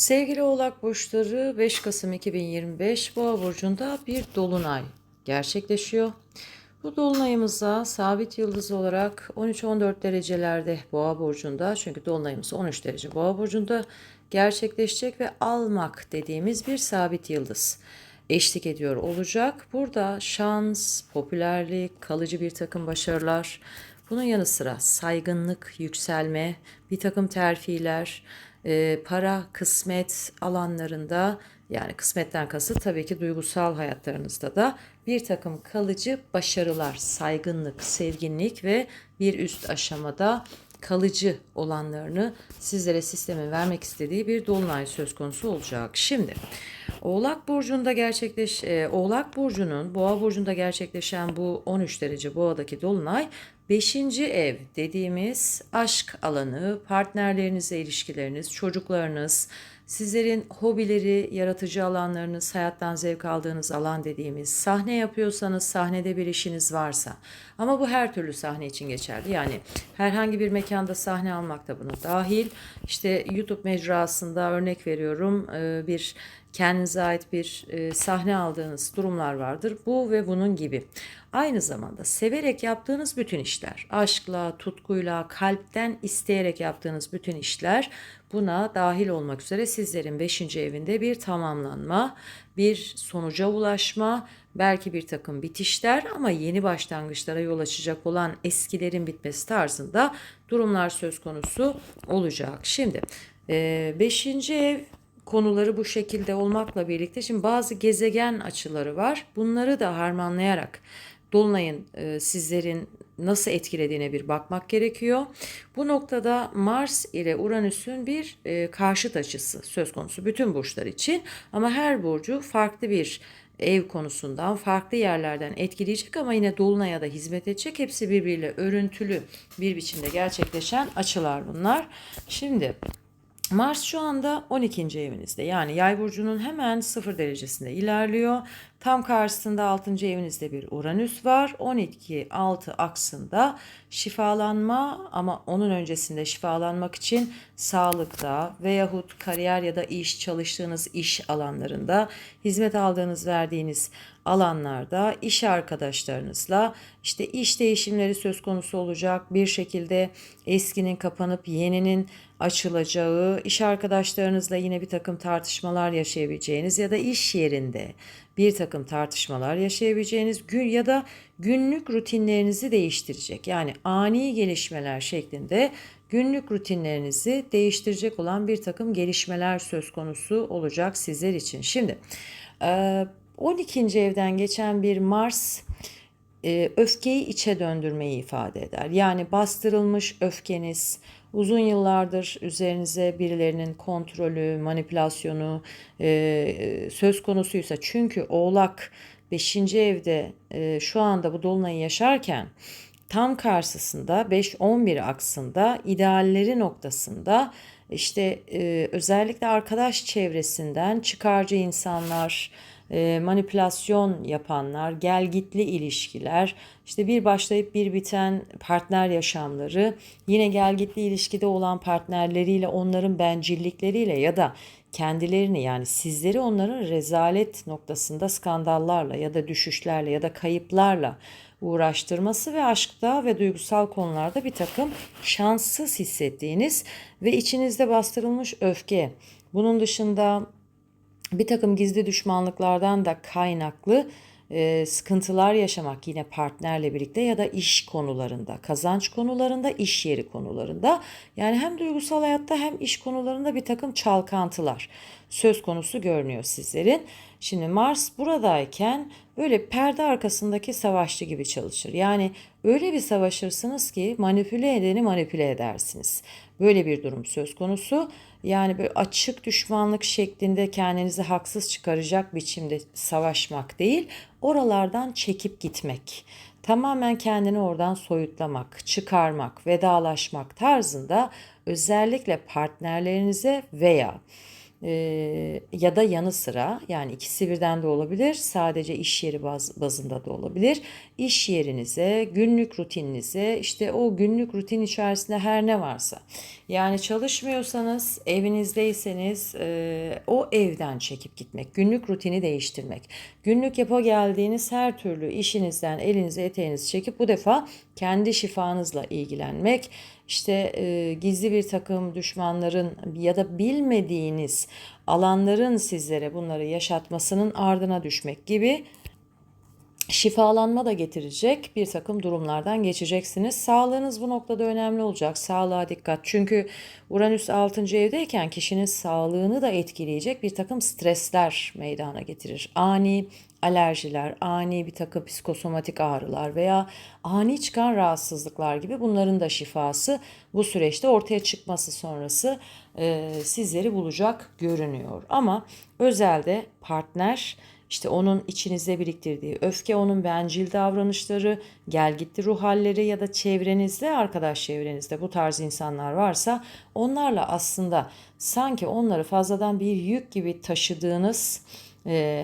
Sevgili Oğlak Burçları 5 Kasım 2025 Boğa Burcu'nda bir dolunay gerçekleşiyor. Bu dolunayımıza sabit yıldız olarak 13-14 derecelerde Boğa Burcu'nda çünkü dolunayımız 13 derece Boğa Burcu'nda gerçekleşecek ve almak dediğimiz bir sabit yıldız eşlik ediyor olacak. Burada şans, popülerlik, kalıcı bir takım başarılar, bunun yanı sıra saygınlık, yükselme, bir takım terfiler, e, para, kısmet alanlarında yani kısmetten kasıt tabii ki duygusal hayatlarınızda da bir takım kalıcı başarılar, saygınlık, sevginlik ve bir üst aşamada kalıcı olanlarını sizlere sistemin vermek istediği bir dolunay söz konusu olacak. Şimdi Oğlak burcunda gerçekleş e, Oğlak burcunun Boğa burcunda gerçekleşen bu 13 derece Boğa'daki dolunay 5. ev dediğimiz aşk alanı, partnerlerinizle ilişkileriniz, çocuklarınız, sizlerin hobileri, yaratıcı alanlarınız, hayattan zevk aldığınız alan dediğimiz sahne yapıyorsanız, sahnede bir işiniz varsa ama bu her türlü sahne için geçerli. Yani herhangi bir mekanda sahne almak da buna dahil. İşte YouTube mecrasında örnek veriyorum bir kendinize ait bir e, sahne aldığınız durumlar vardır. Bu ve bunun gibi. Aynı zamanda severek yaptığınız bütün işler, aşkla, tutkuyla, kalpten isteyerek yaptığınız bütün işler buna dahil olmak üzere sizlerin 5. evinde bir tamamlanma, bir sonuca ulaşma, belki bir takım bitişler ama yeni başlangıçlara yol açacak olan eskilerin bitmesi tarzında durumlar söz konusu olacak. Şimdi 5. ev konuları bu şekilde olmakla birlikte şimdi bazı gezegen açıları var. Bunları da harmanlayarak Dolunay'ın e, sizlerin nasıl etkilediğine bir bakmak gerekiyor. Bu noktada Mars ile Uranüs'ün bir e, karşıt açısı söz konusu bütün burçlar için ama her burcu farklı bir ev konusundan farklı yerlerden etkileyecek ama yine dolunaya da hizmet edecek. Hepsi birbiriyle örüntülü bir biçimde gerçekleşen açılar bunlar. Şimdi Mars şu anda 12. evinizde. Yani Yay burcunun hemen 0 derecesinde ilerliyor. Tam karşısında 6. evinizde bir Uranüs var. 12 6 aksında şifalanma ama onun öncesinde şifalanmak için sağlıkta veyahut kariyer ya da iş çalıştığınız iş alanlarında hizmet aldığınız verdiğiniz alanlarda iş arkadaşlarınızla işte iş değişimleri söz konusu olacak. Bir şekilde eskinin kapanıp yeninin açılacağı, iş arkadaşlarınızla yine bir takım tartışmalar yaşayabileceğiniz ya da iş yerinde bir takım tartışmalar yaşayabileceğiniz gün ya da günlük rutinlerinizi değiştirecek. Yani ani gelişmeler şeklinde günlük rutinlerinizi değiştirecek olan bir takım gelişmeler söz konusu olacak sizler için. Şimdi 12. evden geçen bir Mars öfkeyi içe döndürmeyi ifade eder. Yani bastırılmış öfkeniz, uzun yıllardır üzerinize birilerinin kontrolü, manipülasyonu e, söz konusuysa çünkü Oğlak 5. evde e, şu anda bu dolunayı yaşarken tam karşısında 5-11 aksında idealleri noktasında işte e, özellikle arkadaş çevresinden çıkarcı insanlar, e, manipülasyon yapanlar, gelgitli ilişkiler, işte bir başlayıp bir biten partner yaşamları, yine gelgitli ilişkide olan partnerleriyle onların bencillikleriyle ya da kendilerini yani sizleri onların rezalet noktasında skandallarla ya da düşüşlerle ya da kayıplarla uğraştırması ve aşkta ve duygusal konularda bir takım şanssız hissettiğiniz ve içinizde bastırılmış öfke. Bunun dışında bir takım gizli düşmanlıklardan da kaynaklı e, sıkıntılar yaşamak yine partnerle birlikte ya da iş konularında, kazanç konularında, iş yeri konularında yani hem duygusal hayatta hem iş konularında bir takım çalkantılar söz konusu görünüyor sizlerin. Şimdi Mars buradayken böyle perde arkasındaki savaşçı gibi çalışır. Yani öyle bir savaşırsınız ki manipüle edeni manipüle edersiniz. Böyle bir durum söz konusu. Yani böyle açık düşmanlık şeklinde kendinizi haksız çıkaracak biçimde savaşmak değil, oralardan çekip gitmek. Tamamen kendini oradan soyutlamak, çıkarmak, vedalaşmak tarzında özellikle partnerlerinize veya ya da yanı sıra yani ikisi birden de olabilir. Sadece iş yeri baz, bazında da olabilir. İş yerinize, günlük rutininize, işte o günlük rutin içerisinde her ne varsa. Yani çalışmıyorsanız, evinizdeyseniz e, o evden çekip gitmek, günlük rutini değiştirmek. Günlük yapa geldiğiniz her türlü işinizden elinizi eteğinizi çekip bu defa kendi şifanızla ilgilenmek. İşte e, gizli bir takım düşmanların ya da bilmediğiniz alanların sizlere bunları yaşatmasının ardına düşmek gibi şifalanma da getirecek bir takım durumlardan geçeceksiniz. Sağlığınız bu noktada önemli olacak. Sağlığa dikkat. Çünkü Uranüs 6. evdeyken kişinin sağlığını da etkileyecek bir takım stresler meydana getirir. Ani alerjiler, ani bir takım psikosomatik ağrılar veya ani çıkan rahatsızlıklar gibi bunların da şifası bu süreçte ortaya çıkması sonrası e, sizleri bulacak görünüyor. Ama özelde partner işte onun içinizde biriktirdiği öfke, onun bencil davranışları, gel gitti ruh halleri ya da çevrenizde, arkadaş çevrenizde bu tarz insanlar varsa onlarla aslında sanki onları fazladan bir yük gibi taşıdığınız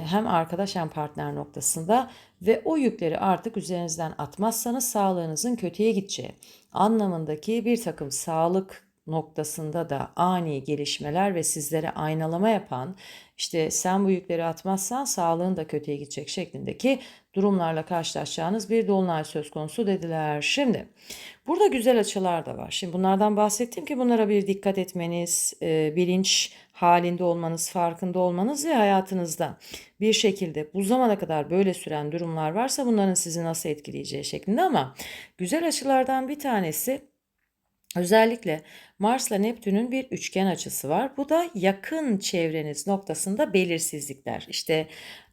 hem arkadaş hem partner noktasında ve o yükleri artık üzerinizden atmazsanız sağlığınızın kötüye gideceği anlamındaki bir takım sağlık noktasında da ani gelişmeler ve sizlere aynalama yapan işte sen bu yükleri atmazsan sağlığın da kötüye gidecek şeklindeki durumlarla karşılaşacağınız bir dolunay söz konusu dediler. Şimdi burada güzel açılar da var. Şimdi bunlardan bahsettim ki bunlara bir dikkat etmeniz, e, bilinç halinde olmanız, farkında olmanız ve hayatınızda bir şekilde bu zamana kadar böyle süren durumlar varsa bunların sizi nasıl etkileyeceği şeklinde ama güzel açılardan bir tanesi Özellikle Mars'la Neptün'ün bir üçgen açısı var. Bu da yakın çevreniz noktasında belirsizlikler. İşte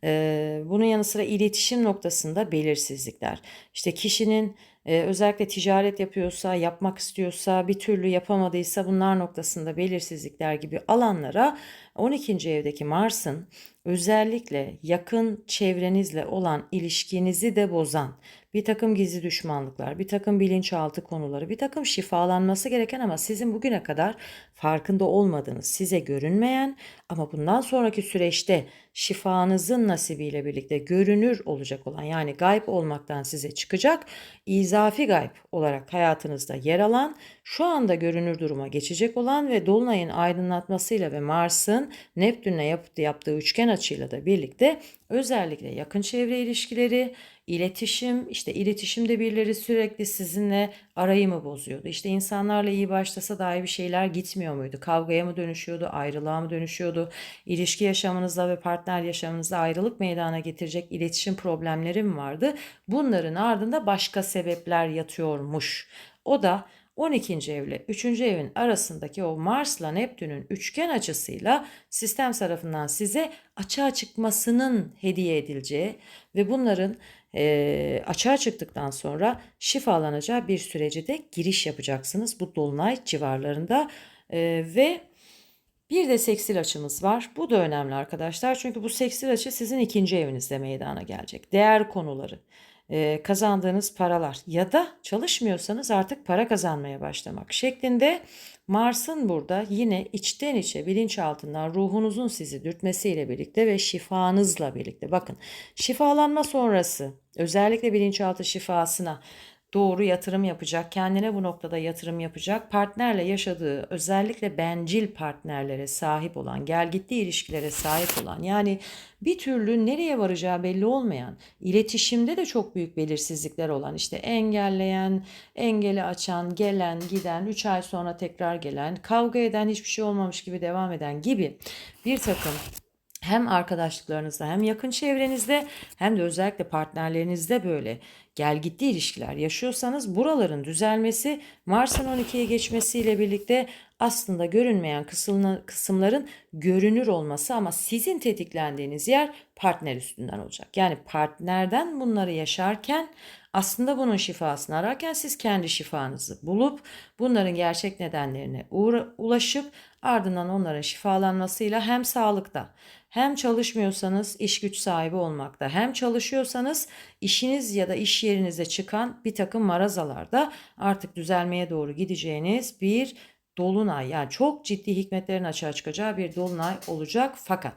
e, bunun yanı sıra iletişim noktasında belirsizlikler. İşte kişinin e, özellikle ticaret yapıyorsa, yapmak istiyorsa, bir türlü yapamadıysa bunlar noktasında belirsizlikler gibi alanlara 12. evdeki Mars'ın özellikle yakın çevrenizle olan ilişkinizi de bozan bir takım gizli düşmanlıklar, bir takım bilinçaltı konuları, bir takım şifalanması gereken ama sizin bugüne kadar farkında olmadığınız, size görünmeyen ama bundan sonraki süreçte şifanızın nasibiyle birlikte görünür olacak olan yani gayb olmaktan size çıkacak, izafi gayb olarak hayatınızda yer alan, şu anda görünür duruma geçecek olan ve Dolunay'ın aydınlatmasıyla ve Mars'ın Neptün'le yaptığı, üçgen açıyla da birlikte özellikle yakın çevre ilişkileri, iletişim, işte iletişimde birileri sürekli sizinle arayı mı bozuyordu? İşte insanlarla iyi başlasa dahi bir şeyler gitmiyor muydu? Kavgaya mı dönüşüyordu, ayrılığa mı dönüşüyordu? İlişki yaşamınızda ve partner yaşamınızda ayrılık meydana getirecek iletişim problemleri mi vardı? Bunların ardında başka sebepler yatıyormuş. O da 12. evle 3. evin arasındaki o Mars'la Neptün'ün üçgen açısıyla sistem tarafından size açığa çıkmasının hediye edileceği ve bunların e, açığa çıktıktan sonra şifalanacağı bir sürece de giriş yapacaksınız bu dolunay civarlarında e, ve bir de seksil açımız var. Bu da önemli arkadaşlar. Çünkü bu seksil açı sizin ikinci evinizde meydana gelecek. Değer konuları, e, kazandığınız paralar ya da çalışmıyorsanız artık para kazanmaya başlamak şeklinde Mars'ın burada yine içten içe bilinçaltından ruhunuzun sizi dürtmesiyle birlikte ve şifanızla birlikte. Bakın şifalanma sonrası özellikle bilinçaltı şifasına doğru yatırım yapacak, kendine bu noktada yatırım yapacak, partnerle yaşadığı özellikle bencil partnerlere sahip olan, gel gitti ilişkilere sahip olan yani bir türlü nereye varacağı belli olmayan, iletişimde de çok büyük belirsizlikler olan işte engelleyen, engeli açan, gelen, giden, 3 ay sonra tekrar gelen, kavga eden, hiçbir şey olmamış gibi devam eden gibi bir takım hem arkadaşlıklarınızda hem yakın çevrenizde hem de özellikle partnerlerinizde böyle gel gitti ilişkiler yaşıyorsanız buraların düzelmesi Mars'ın 12'ye geçmesiyle birlikte aslında görünmeyen kısımların görünür olması ama sizin tetiklendiğiniz yer partner üstünden olacak. Yani partnerden bunları yaşarken aslında bunun şifasını ararken siz kendi şifanızı bulup bunların gerçek nedenlerine ulaşıp ardından onların şifalanmasıyla hem sağlıkta hem çalışmıyorsanız iş güç sahibi olmakta hem çalışıyorsanız işiniz ya da iş yerinize çıkan bir takım marazalarda artık düzelmeye doğru gideceğiniz bir dolunay yani çok ciddi hikmetlerin açığa çıkacağı bir dolunay olacak fakat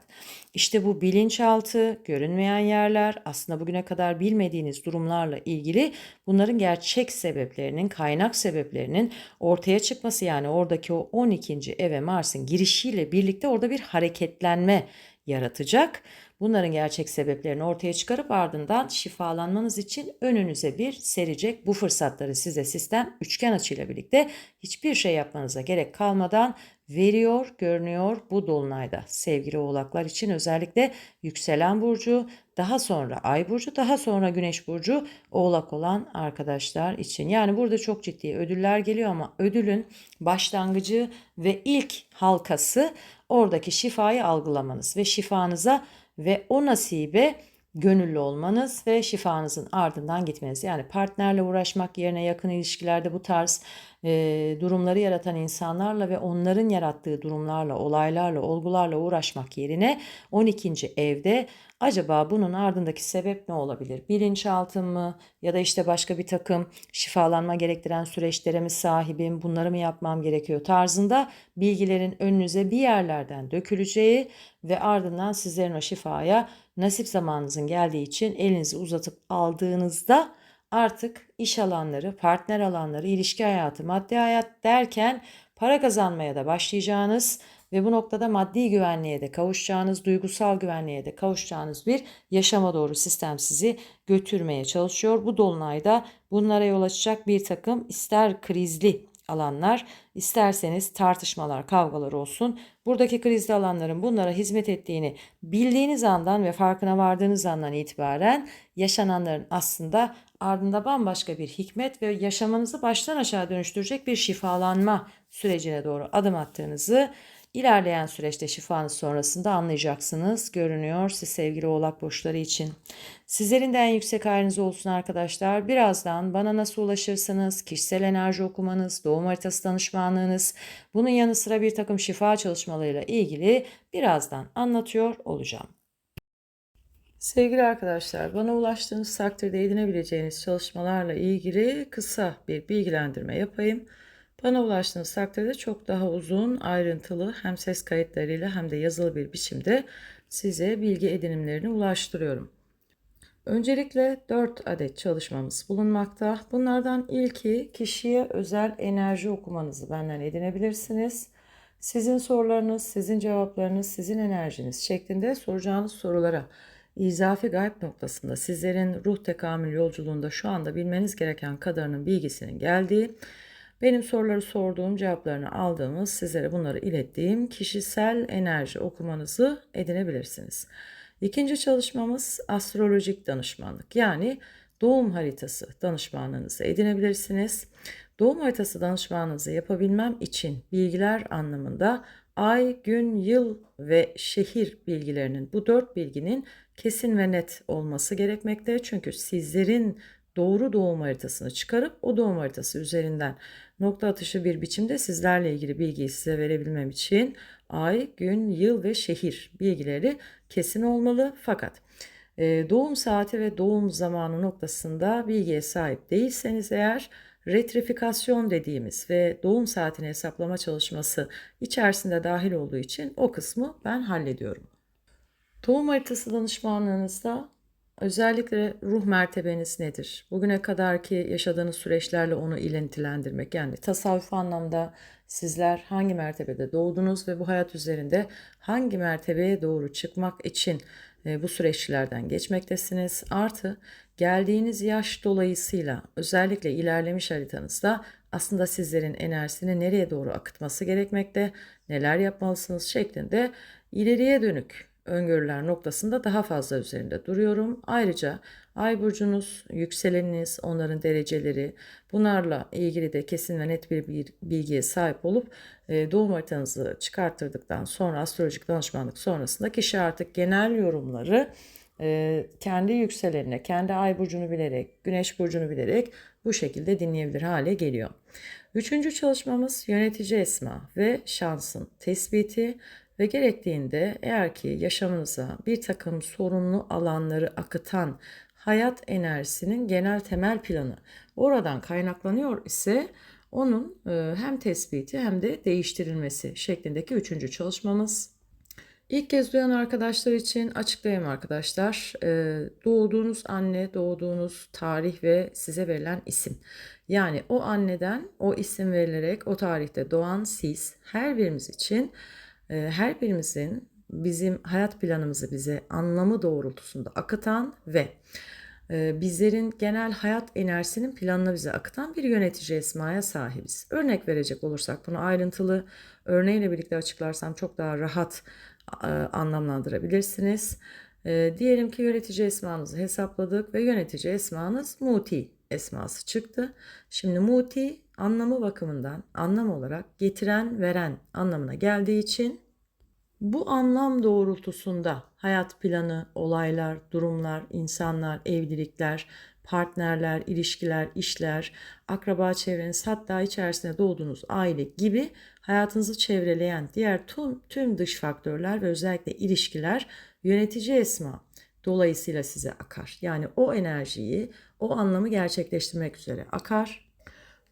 işte bu bilinçaltı, görünmeyen yerler aslında bugüne kadar bilmediğiniz durumlarla ilgili bunların gerçek sebeplerinin, kaynak sebeplerinin ortaya çıkması yani oradaki o 12. eve Mars'ın girişiyle birlikte orada bir hareketlenme yaratacak. Bunların gerçek sebeplerini ortaya çıkarıp ardından şifalanmanız için önünüze bir serecek. Bu fırsatları size sistem üçgen açıyla birlikte hiçbir şey yapmanıza gerek kalmadan veriyor, görünüyor bu dolunayda. Sevgili oğlaklar için özellikle yükselen burcu, daha sonra ay burcu, daha sonra güneş burcu oğlak olan arkadaşlar için. Yani burada çok ciddi ödüller geliyor ama ödülün başlangıcı ve ilk halkası oradaki şifayı algılamanız ve şifanıza ve o nasibe gönüllü olmanız ve şifanızın ardından gitmeniz. Yani partnerle uğraşmak yerine yakın ilişkilerde bu tarz e, durumları yaratan insanlarla ve onların yarattığı durumlarla, olaylarla, olgularla uğraşmak yerine 12. evde acaba bunun ardındaki sebep ne olabilir? Bilinçaltı mı ya da işte başka bir takım şifalanma gerektiren süreçlere mi sahibim, bunları mı yapmam gerekiyor tarzında bilgilerin önünüze bir yerlerden döküleceği ve ardından sizlerin o şifaya nasip zamanınızın geldiği için elinizi uzatıp aldığınızda artık iş alanları, partner alanları, ilişki hayatı, maddi hayat derken para kazanmaya da başlayacağınız ve bu noktada maddi güvenliğe de kavuşacağınız, duygusal güvenliğe de kavuşacağınız bir yaşama doğru sistem sizi götürmeye çalışıyor. Bu dolunayda bunlara yol açacak bir takım ister krizli alanlar, isterseniz tartışmalar, kavgalar olsun. Buradaki krizli alanların bunlara hizmet ettiğini bildiğiniz andan ve farkına vardığınız andan itibaren yaşananların aslında ardında bambaşka bir hikmet ve yaşamanızı baştan aşağı dönüştürecek bir şifalanma sürecine doğru adım attığınızı ilerleyen süreçte şifanız sonrasında anlayacaksınız. Görünüyor siz sevgili oğlak burçları için. Sizlerin de en yüksek ayrınız olsun arkadaşlar. Birazdan bana nasıl ulaşırsınız, kişisel enerji okumanız, doğum haritası danışmanlığınız, bunun yanı sıra bir takım şifa çalışmalarıyla ilgili birazdan anlatıyor olacağım. Sevgili arkadaşlar, bana ulaştığınız takdirde edinebileceğiniz çalışmalarla ilgili kısa bir bilgilendirme yapayım. Bana ulaştığınız takdirde çok daha uzun, ayrıntılı hem ses kayıtlarıyla hem de yazılı bir biçimde size bilgi edinimlerini ulaştırıyorum. Öncelikle 4 adet çalışmamız bulunmakta. Bunlardan ilki kişiye özel enerji okumanızı benden edinebilirsiniz. Sizin sorularınız, sizin cevaplarınız, sizin enerjiniz şeklinde soracağınız sorulara izafi gayb noktasında sizlerin ruh tekamül yolculuğunda şu anda bilmeniz gereken kadarının bilgisinin geldiği, benim soruları sorduğum, cevaplarını aldığımız, sizlere bunları ilettiğim kişisel enerji okumanızı edinebilirsiniz. İkinci çalışmamız astrolojik danışmanlık yani doğum haritası danışmanlığınızı edinebilirsiniz. Doğum haritası danışmanlığınızı yapabilmem için bilgiler anlamında ay, gün, yıl ve şehir bilgilerinin bu dört bilginin kesin ve net olması gerekmekte. Çünkü sizlerin doğru doğum haritasını çıkarıp o doğum haritası üzerinden nokta atışı bir biçimde sizlerle ilgili bilgiyi size verebilmem için ay, gün, yıl ve şehir bilgileri kesin olmalı. Fakat e, doğum saati ve doğum zamanı noktasında bilgiye sahip değilseniz eğer retrifikasyon dediğimiz ve doğum saatini hesaplama çalışması içerisinde dahil olduğu için o kısmı ben hallediyorum. Doğum haritası danışmanlığınızda özellikle ruh mertebeniz nedir? Bugüne kadarki yaşadığınız süreçlerle onu ilintilendirmek. Yani tasavvuf anlamda sizler hangi mertebede doğdunuz ve bu hayat üzerinde hangi mertebeye doğru çıkmak için e, bu süreçlerden geçmektesiniz. Artı geldiğiniz yaş dolayısıyla özellikle ilerlemiş haritanızda aslında sizlerin enerjisini nereye doğru akıtması gerekmekte, neler yapmalısınız şeklinde ileriye dönük öngörüler noktasında daha fazla üzerinde duruyorum. Ayrıca ay burcunuz, yükseleniniz, onların dereceleri bunlarla ilgili de kesin ve net bir bilgiye sahip olup e, doğum haritanızı çıkarttırdıktan sonra astrolojik danışmanlık sonrasında kişi artık genel yorumları e, kendi yükselenine, kendi ay burcunu bilerek, güneş burcunu bilerek bu şekilde dinleyebilir hale geliyor. Üçüncü çalışmamız yönetici esma ve şansın tespiti ve gerektiğinde eğer ki yaşamınıza bir takım sorunlu alanları akıtan hayat enerjisinin genel temel planı oradan kaynaklanıyor ise Onun e, hem tespiti hem de değiştirilmesi şeklindeki üçüncü çalışmamız. İlk kez duyan arkadaşlar için açıklayayım arkadaşlar. Ee, doğduğunuz anne, doğduğunuz tarih ve size verilen isim. Yani o anneden o isim verilerek o tarihte doğan siz her birimiz için e, her birimizin bizim hayat planımızı bize anlamı doğrultusunda akıtan ve e, bizlerin genel hayat enerjisinin planını bize akıtan bir yönetici esmaya sahibiz. Örnek verecek olursak bunu ayrıntılı örneğiyle birlikte açıklarsam çok daha rahat e, anlamlandırabilirsiniz. E, diyelim ki yönetici esmanızı hesapladık ve yönetici esmanız Muti esması çıktı. Şimdi Muti anlamı bakımından anlam olarak getiren, veren anlamına geldiği için bu anlam doğrultusunda hayat planı, olaylar, durumlar, insanlar, evlilikler, partnerler, ilişkiler, işler, akraba çevreniz hatta içerisinde doğduğunuz aile gibi hayatınızı çevreleyen diğer tüm, tüm dış faktörler ve özellikle ilişkiler yönetici esma dolayısıyla size akar. Yani o enerjiyi, o anlamı gerçekleştirmek üzere akar.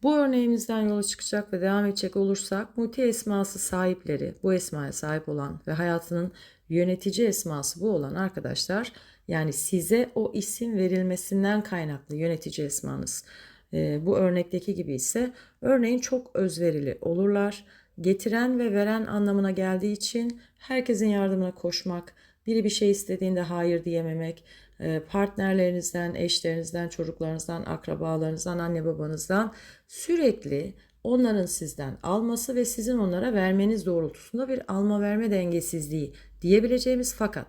Bu örneğimizden yola çıkacak ve devam edecek olursak muti esması sahipleri, bu esmaya sahip olan ve hayatının yönetici esması bu olan arkadaşlar yani size o isim verilmesinden kaynaklı yönetici esmanız. E, bu örnekteki gibi ise örneğin çok özverili olurlar. Getiren ve veren anlamına geldiği için herkesin yardımına koşmak, biri bir şey istediğinde hayır diyememek, e, partnerlerinizden, eşlerinizden, çocuklarınızdan, akrabalarınızdan, anne babanızdan sürekli onların sizden alması ve sizin onlara vermeniz doğrultusunda bir alma verme dengesizliği diyebileceğimiz fakat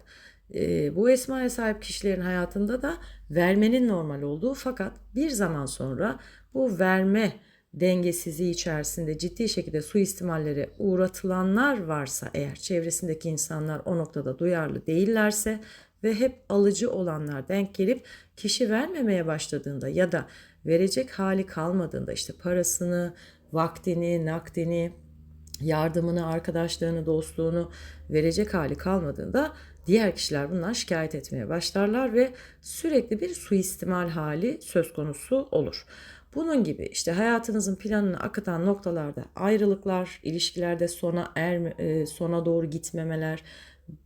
e, bu esmaya sahip kişilerin hayatında da vermenin normal olduğu fakat bir zaman sonra bu verme dengesizliği içerisinde ciddi şekilde suistimallere uğratılanlar varsa eğer çevresindeki insanlar o noktada duyarlı değillerse ve hep alıcı olanlar denk gelip kişi vermemeye başladığında ya da verecek hali kalmadığında işte parasını, vaktini, nakdini, yardımını, arkadaşlarını, dostluğunu verecek hali kalmadığında diğer kişiler bundan şikayet etmeye başlarlar ve sürekli bir suistimal hali söz konusu olur. Bunun gibi işte hayatınızın planını akıtan noktalarda ayrılıklar, ilişkilerde sona er sona doğru gitmemeler,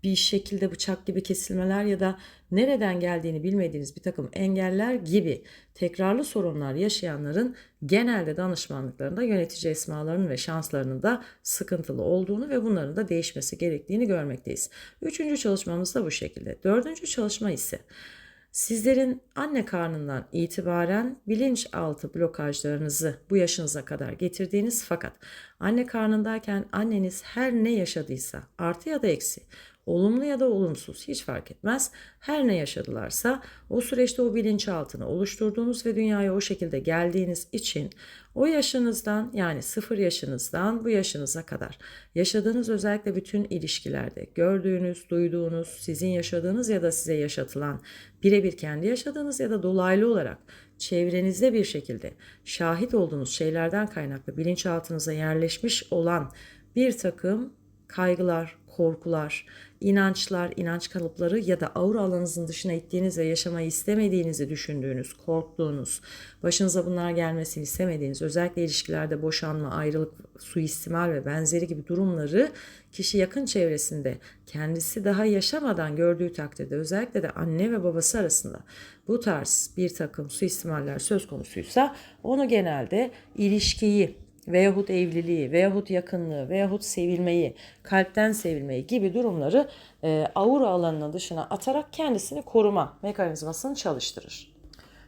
bir şekilde bıçak gibi kesilmeler ya da nereden geldiğini bilmediğiniz bir takım engeller gibi tekrarlı sorunlar yaşayanların genelde danışmanlıklarında yönetici esmalarının ve şanslarının da sıkıntılı olduğunu ve bunların da değişmesi gerektiğini görmekteyiz. Üçüncü çalışmamız da bu şekilde. Dördüncü çalışma ise Sizlerin anne karnından itibaren bilinçaltı blokajlarınızı bu yaşınıza kadar getirdiğiniz fakat anne karnındayken anneniz her ne yaşadıysa artı ya da eksi olumlu ya da olumsuz hiç fark etmez. Her ne yaşadılarsa o süreçte o bilinçaltını oluşturduğunuz ve dünyaya o şekilde geldiğiniz için o yaşınızdan yani sıfır yaşınızdan bu yaşınıza kadar yaşadığınız özellikle bütün ilişkilerde gördüğünüz, duyduğunuz, sizin yaşadığınız ya da size yaşatılan birebir kendi yaşadığınız ya da dolaylı olarak çevrenizde bir şekilde şahit olduğunuz şeylerden kaynaklı bilinçaltınıza yerleşmiş olan bir takım kaygılar, korkular, inançlar, inanç kalıpları ya da aura alanınızın dışına ittiğiniz ve yaşamayı istemediğinizi düşündüğünüz, korktuğunuz, başınıza bunlar gelmesini istemediğiniz, özellikle ilişkilerde boşanma, ayrılık, suistimal ve benzeri gibi durumları kişi yakın çevresinde kendisi daha yaşamadan gördüğü takdirde özellikle de anne ve babası arasında bu tarz bir takım suistimaller söz konusuysa onu genelde ilişkiyi veyahut evliliği veyahut yakınlığı veyahut sevilmeyi, kalpten sevilmeyi gibi durumları e, aura alanının dışına atarak kendisini koruma mekanizmasını çalıştırır.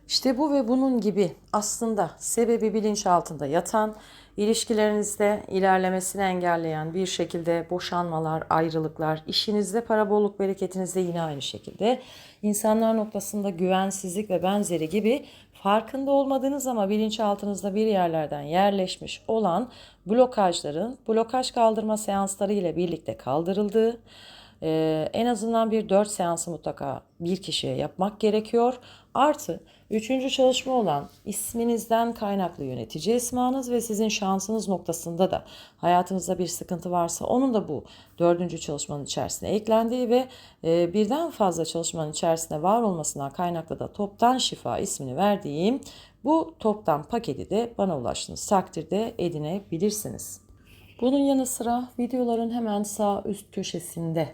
İşte bu ve bunun gibi aslında sebebi bilinç altında yatan, ilişkilerinizde ilerlemesini engelleyen bir şekilde boşanmalar, ayrılıklar, işinizde para bolluk bereketinizde yine aynı şekilde insanlar noktasında güvensizlik ve benzeri gibi farkında olmadığınız ama bilinçaltınızda bir yerlerden yerleşmiş olan blokajların blokaj kaldırma seansları ile birlikte kaldırıldığı ee, en azından bir 4 seansı mutlaka bir kişiye yapmak gerekiyor. Artı üçüncü çalışma olan isminizden kaynaklı yönetici esmanız ve sizin şansınız noktasında da hayatınızda bir sıkıntı varsa onun da bu dördüncü çalışmanın içerisine eklendiği ve e, birden fazla çalışmanın içerisinde var olmasından kaynaklı da toptan şifa ismini verdiğim Bu toptan paketi de bana ulaştığınız takdirde edinebilirsiniz. Bunun yanı sıra videoların hemen sağ üst köşesinde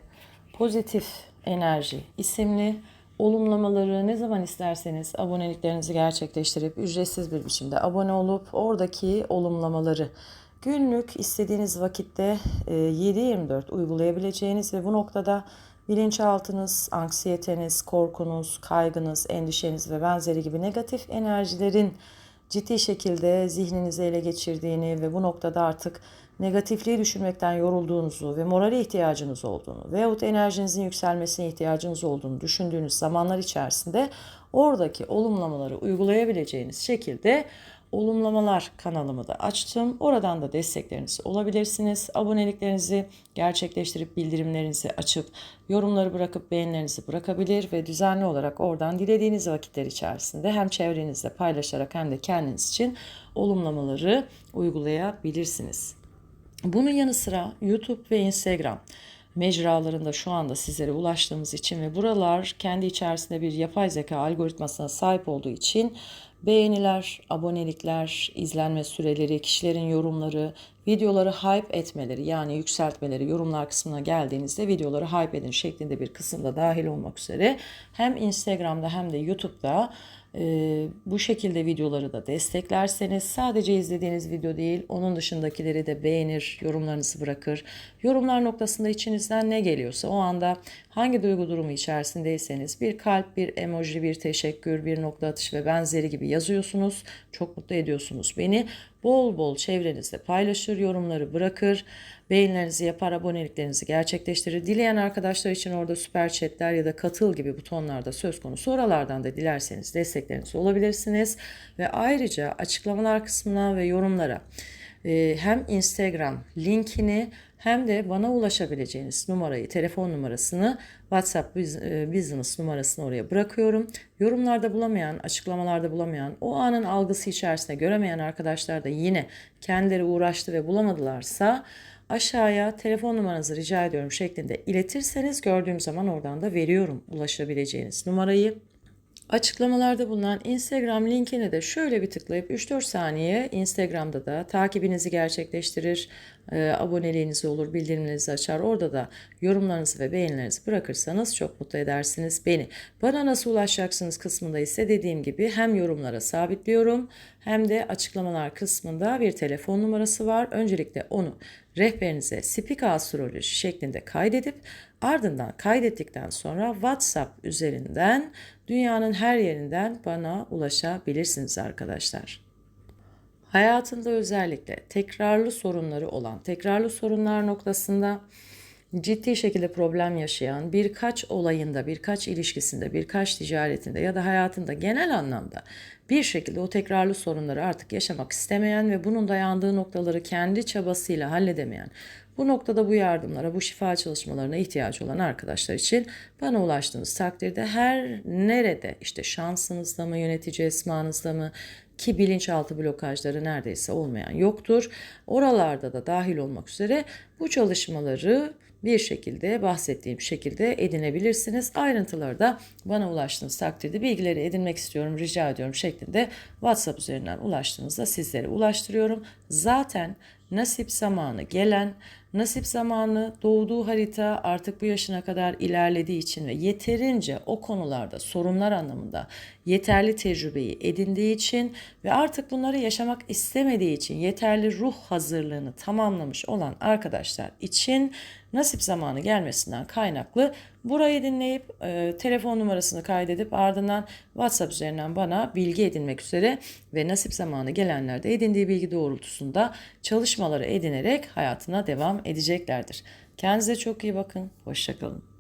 pozitif enerji isimli olumlamaları ne zaman isterseniz aboneliklerinizi gerçekleştirip ücretsiz bir biçimde abone olup oradaki olumlamaları günlük istediğiniz vakitte e, 7-24 uygulayabileceğiniz ve bu noktada bilinçaltınız, anksiyeteniz, korkunuz, kaygınız, endişeniz ve benzeri gibi negatif enerjilerin ciddi şekilde zihninizi ele geçirdiğini ve bu noktada artık negatifliği düşünmekten yorulduğunuzu ve morale ihtiyacınız olduğunu veyahut enerjinizin yükselmesine ihtiyacınız olduğunu düşündüğünüz zamanlar içerisinde oradaki olumlamaları uygulayabileceğiniz şekilde olumlamalar kanalımı da açtım. Oradan da destekleriniz olabilirsiniz. Aboneliklerinizi gerçekleştirip bildirimlerinizi açıp yorumları bırakıp beğenilerinizi bırakabilir ve düzenli olarak oradan dilediğiniz vakitler içerisinde hem çevrenizde paylaşarak hem de kendiniz için olumlamaları uygulayabilirsiniz. Bunun yanı sıra YouTube ve Instagram mecralarında şu anda sizlere ulaştığımız için ve buralar kendi içerisinde bir yapay zeka algoritmasına sahip olduğu için beğeniler, abonelikler, izlenme süreleri, kişilerin yorumları, videoları hype etmeleri yani yükseltmeleri yorumlar kısmına geldiğinizde videoları hype edin şeklinde bir kısımda dahil olmak üzere hem Instagram'da hem de YouTube'da e, bu şekilde videoları da desteklerseniz sadece izlediğiniz video değil onun dışındakileri de beğenir, yorumlarınızı bırakır. Yorumlar noktasında içinizden ne geliyorsa o anda hangi duygu durumu içerisindeyseniz bir kalp, bir emoji, bir teşekkür, bir nokta atış ve benzeri gibi yazıyorsunuz. Çok mutlu ediyorsunuz beni. Bol bol çevrenizde paylaşır, yorumları bırakır, beğenilerinizi yapar, aboneliklerinizi gerçekleştirir. Dileyen arkadaşlar için orada süper chatler ya da katıl gibi butonlarda söz konusu. Oralardan da dilerseniz destekleriniz olabilirsiniz. Ve ayrıca açıklamalar kısmına ve yorumlara e, hem Instagram linkini hem de bana ulaşabileceğiniz numarayı, telefon numarasını WhatsApp e, Business numarasını oraya bırakıyorum. Yorumlarda bulamayan, açıklamalarda bulamayan, o anın algısı içerisinde göremeyen arkadaşlar da yine kendileri uğraştı ve bulamadılarsa aşağıya telefon numaranızı rica ediyorum şeklinde iletirseniz gördüğüm zaman oradan da veriyorum ulaşabileceğiniz numarayı. Açıklamalarda bulunan Instagram linkine de şöyle bir tıklayıp 3-4 saniye Instagram'da da takibinizi gerçekleştirir, e, aboneliğiniz olur, bildirimlerinizi açar. Orada da yorumlarınızı ve beğenilerinizi bırakırsanız çok mutlu edersiniz beni. Bana nasıl ulaşacaksınız kısmında ise dediğim gibi hem yorumlara sabitliyorum hem de açıklamalar kısmında bir telefon numarası var. Öncelikle onu rehberinize Speak Astroloji şeklinde kaydedip ardından kaydettikten sonra WhatsApp üzerinden dünyanın her yerinden bana ulaşabilirsiniz arkadaşlar. Hayatında özellikle tekrarlı sorunları olan, tekrarlı sorunlar noktasında ciddi şekilde problem yaşayan, birkaç olayında, birkaç ilişkisinde, birkaç ticaretinde ya da hayatında genel anlamda bir şekilde o tekrarlı sorunları artık yaşamak istemeyen ve bunun dayandığı noktaları kendi çabasıyla halledemeyen, bu noktada bu yardımlara, bu şifa çalışmalarına ihtiyacı olan arkadaşlar için bana ulaştığınız takdirde her nerede işte şansınızda mı, yönetici esmanızda mı, ki bilinçaltı blokajları neredeyse olmayan yoktur. Oralarda da dahil olmak üzere bu çalışmaları bir şekilde bahsettiğim şekilde edinebilirsiniz. Ayrıntıları da bana ulaştığınız takdirde bilgileri edinmek istiyorum, rica ediyorum şeklinde WhatsApp üzerinden ulaştığınızda sizlere ulaştırıyorum. Zaten nasip zamanı gelen, nasip zamanı doğduğu harita artık bu yaşına kadar ilerlediği için ve yeterince o konularda sorunlar anlamında yeterli tecrübeyi edindiği için ve artık bunları yaşamak istemediği için yeterli ruh hazırlığını tamamlamış olan arkadaşlar için nasip zamanı gelmesinden kaynaklı burayı dinleyip e, telefon numarasını kaydedip ardından WhatsApp üzerinden bana bilgi edinmek üzere ve nasip zamanı gelenlerde edindiği bilgi doğrultusunda çalışmaları edinerek hayatına devam edeceklerdir. Kendinize çok iyi bakın. Hoşçakalın.